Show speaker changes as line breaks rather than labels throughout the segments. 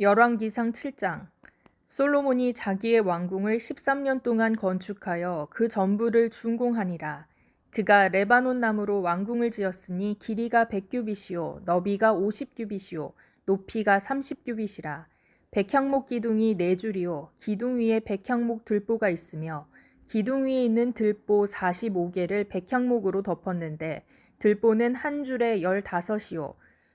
열왕기상 7장 솔로몬이 자기의 왕궁을 13년 동안 건축하여 그 전부를 준공하니라. 그가 레바논 나무로 왕궁을 지었으니 길이가 100규빗이요 너비가 50규빗이요 높이가 30규빗이라. 백향목 기둥이 네 줄이요 기둥 위에 백향목 들보가 있으며 기둥 위에 있는 들보 45개를 백향목으로 덮었는데 들보는 한 줄에 15이요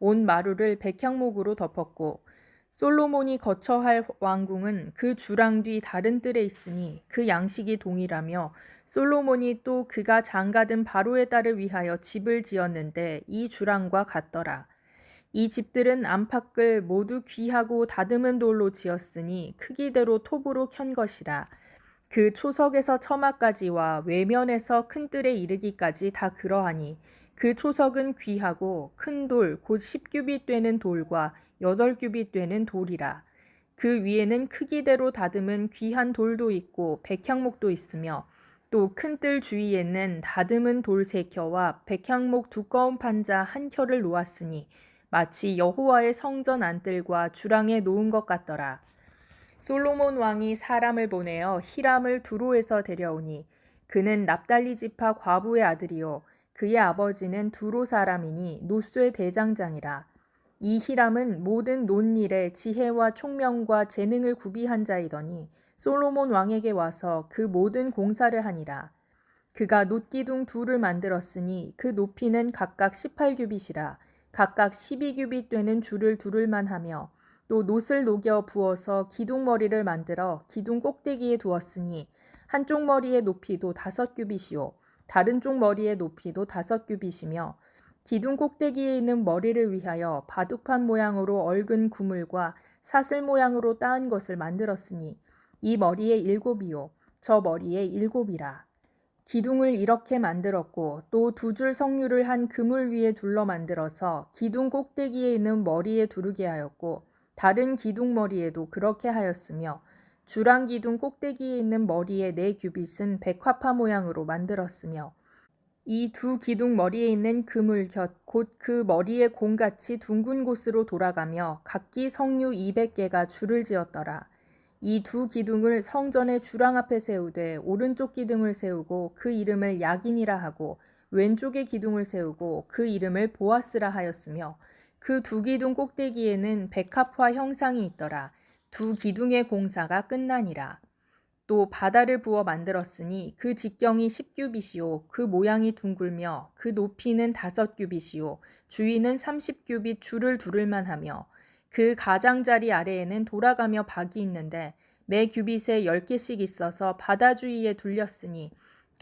온 마루를 백향목으로 덮었고 솔로몬이 거처할 왕궁은 그 주랑 뒤 다른 뜰에 있으니 그 양식이 동일하며 솔로몬이 또 그가 장가든 바로의 딸을 위하여 집을 지었는데 이 주랑과 같더라. 이 집들은 안팎을 모두 귀하고 다듬은 돌로 지었으니 크기대로 톱으로 켠 것이라. 그 초석에서 처마까지와 외면에서 큰 뜰에 이르기까지 다 그러하니 그 초석은 귀하고 큰 돌, 곧 10규빗 되는 돌과 8규빗 되는 돌이라. 그 위에는 크기대로 다듬은 귀한 돌도 있고 백향목도 있으며 또 큰 뜰 주위에는 다듬은 돌 세 켜와 백향목 두꺼운 판자 한 켜를 놓았으니 마치 여호와의 성전 안뜰과 주랑에 놓은 것 같더라. 솔로몬 왕이 사람을 보내어 히람을 두로에서 데려오니 그는 납달리 지파 과부의 아들이요 그의 아버지는 두로 사람이니 노스의 대장장이라. 이 히람은 모든 논일에 지혜와 총명과 재능을 구비한 자이더니 솔로몬 왕에게 와서 그 모든 공사를 하니라. 그가 놋기둥 둘을 만들었으니 그 높이는 각각 18규빗이라 각각 12규빗 되는 줄을 두를만 하며 또 놋을 녹여 부어서 기둥 머리를 만들어 기둥 꼭대기에 두었으니 한쪽 머리의 높이도 다섯 규빗이요 다른 쪽 머리의 높이도 다섯 규빗이며 기둥 꼭대기에 있는 머리를 위하여 바둑판 모양으로 얽은 구물과 사슬 모양으로 따은 것을 만들었으니 이 머리에 일곱이요 저 머리에 일곱이라. 기둥을 이렇게 만들었고 또 두 줄 성류를 한 그물 위에 둘러 만들어서 기둥 꼭대기에 있는 머리에 두르게 하였고 다른 기둥 머리에도 그렇게 하였으며 주랑 기둥 꼭대기에 있는 머리의 네 규빗은 백화파 모양으로 만들었으며 이 두 기둥 머리에 있는 그물 곁 곧 그 머리의 공같이 둥근 곳으로 돌아가며 각기 성류 200개가 줄을 지었더라. 이 두 기둥을 성전의 주랑 앞에 세우되 오른쪽 기둥을 세우고 그 이름을 야긴이라 하고 왼쪽의 기둥을 세우고 그 이름을 보아스라 하였으며 그 두 기둥 꼭대기에는 백합화 형상이 있더라. 두 기둥의 공사가 끝나니라. 또 바다를 부어 만들었으니 그 직경이 10규빗이요 그 모양이 둥글며 그 높이는 다섯 규빗이요 주위는 30규빗 줄을 두를만 하며 그 가장자리 아래에는 돌아가며 박이 있는데 매 규빗에 10개씩 있어서 바다 주위에 둘렸으니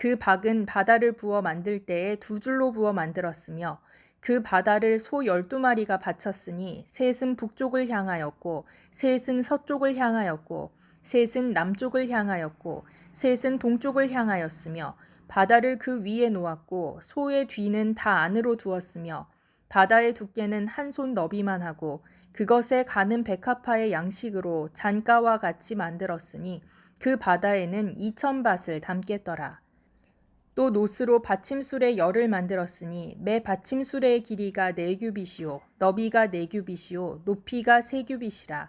그 박은 바다를 부어 만들 때에 두 줄로 부어 만들었으며 그 바다를 소 열두 마리가 바쳤으니 셋은 북쪽을 향하였고 셋은 서쪽을 향하였고 셋은 남쪽을 향하였고 셋은 동쪽을 향하였으며 바다를 그 위에 놓았고 소의 뒤는 다 안으로 두었으며 바다의 두께는 한 손 너비만 하고 그것에 가는 백합화의 양식으로 잔가와 같이 만들었으니 그 바다에는 이천 밭을 담겠더라. 또 노스로 받침술의 열을 만들었으니 매 받침술의 길이가 네 규빗이요 너비가 네 규빗이요 높이가 세 규빗이라.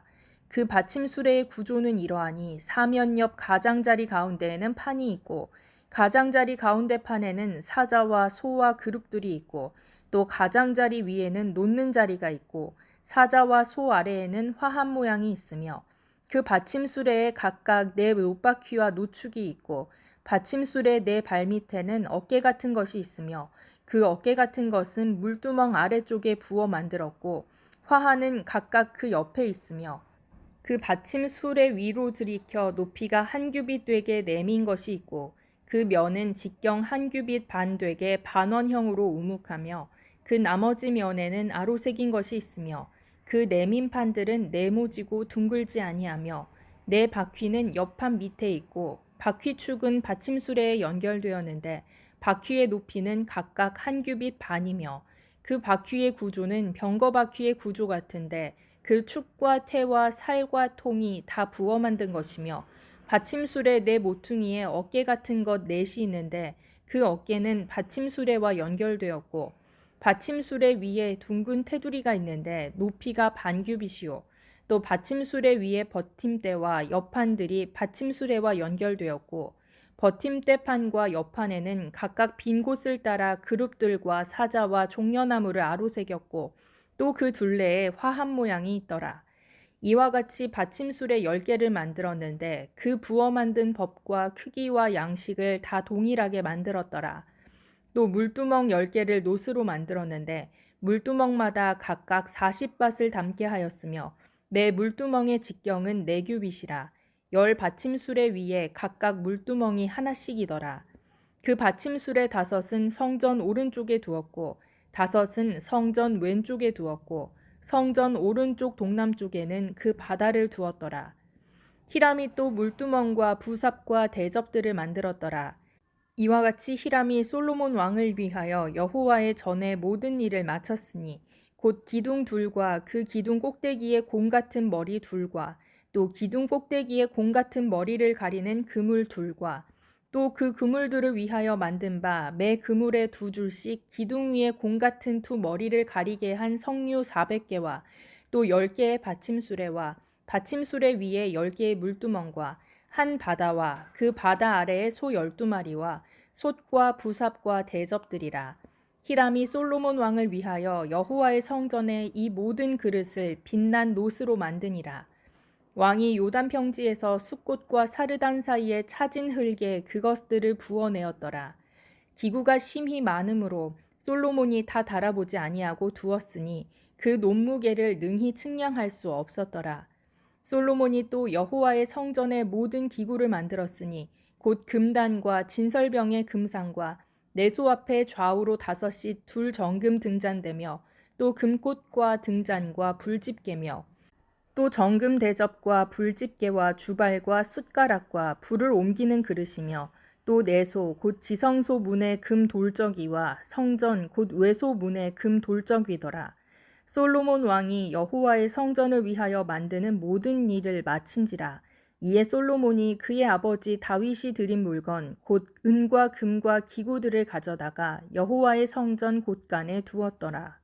그 받침술의 구조는 이러하니 사면 옆 가장자리 가운데에는 판이 있고 가장자리 가운데 판에는 사자와 소와 그룹들이 있고 또 가장자리 위에는 놓는 자리가 있고 사자와 소 아래에는 화합 모양이 있으며 그 받침술에 각각 네 노바퀴와 노축이 있고 받침술의 네 발밑에는 어깨 같은 것이 있으며 그 어깨 같은 것은 물두멍 아래쪽에 부어 만들었고 화하는 각각 그 옆에 있으며 그 받침술의 위로 들이켜 높이가 한 규빗 되게 내민 것이 있고 그 면은 직경 한 규빗 반 되게 반원형으로 우묵하며 그 나머지 면에는 아로새긴 것이 있으며 그 내민 판들은 네모지고 둥글지 아니하며 네 바퀴는 옆판 밑에 있고 바퀴축은 받침수레에 연결되었는데 바퀴의 높이는 각각 한 규빗 반이며 그 바퀴의 구조는 병거 바퀴의 구조 같은데 그 축과 태와 살과 통이 다 부어 만든 것이며 받침술의 네 모퉁이에 어깨 같은 것 넷이 있는데 그 어깨는 받침술에와 연결되었고 받침술의 위에 둥근 테두리가 있는데 높이가 반규빗이요 또 받침술의 위에 버팀대와 옆판들이 받침술에와 연결되었고 버팀대판과 옆판에는 각각 빈 곳을 따라 그룹들과 사자와 종려나무를 아로새겼고 또 그 둘레에 화합 모양이 있더라. 이와 같이 받침술의 열 개를 만들었는데 그 부어 만든 법과 크기와 양식을 다 동일하게 만들었더라. 또 물두멍 열 개를 노스로 만들었는데 물두멍마다 각각 40밭을 담게 하였으며 매 물두멍의 직경은 네 규빗이라 열 받침술의 위에 각각 물두멍이 하나씩이더라. 그 받침술의 다섯은 성전 오른쪽에 두었고 다섯은 성전 왼쪽에 두었고 성전 오른쪽 동남쪽에는 그 바다를 두었더라. 히람이 또 물두멍과 부삽과 대접들을 만들었더라. 이와 같이 히람이 솔로몬 왕을 위하여 여호와의 전에 모든 일을 마쳤으니 곧 기둥 둘과 그 기둥 꼭대기에 공 같은 머리 둘과 또 기둥 꼭대기에 공 같은 머리를 가리는 그물 둘과 또 그 그물들을 위하여 만든 바 매 그물에 두 줄씩 기둥 위에 공 같은 두 머리를 가리게 한 석류 400개와 또 10개의 받침수레와 받침수레 위에 10개의 물두멍과 한 바다와 그 바다 아래에 소 12마리와 솥과 부삽과 대접들이라 히람이 솔로몬 왕을 위하여 여호와의 성전에 이 모든 그릇을 빛난 노스로 만드니라 왕이 요단 평지에서 숫꽃과 사르단 사이에 차진 흙에 그것들을 부어내었더라. 기구가 심히 많으므로 솔로몬이 다 달아보지 아니하고 두었으니 그 논무게를 능히 측량할 수 없었더라. 솔로몬이 또 여호와의 성전의 모든 기구를 만들었으니 곧 금단과 진설병의 금상과 내소 앞에 좌우로 다섯이 둘 정금 등잔대며 또 금꽃과 등잔과 불집게며 또 정금 대접과 불집게와 주발과 숟가락과 불을 옮기는 그릇이며 또 내소 곧 지성소 문의 금 돌적이와 성전 곧 외소 문의 금 돌적이더라. 솔로몬 왕이 여호와의 성전을 위하여 만드는 모든 일을 마친지라. 이에 솔로몬이 그의 아버지 다윗이 드린 물건 곧 은과 금과 기구들을 가져다가 여호와의 성전 곳간에 두었더라.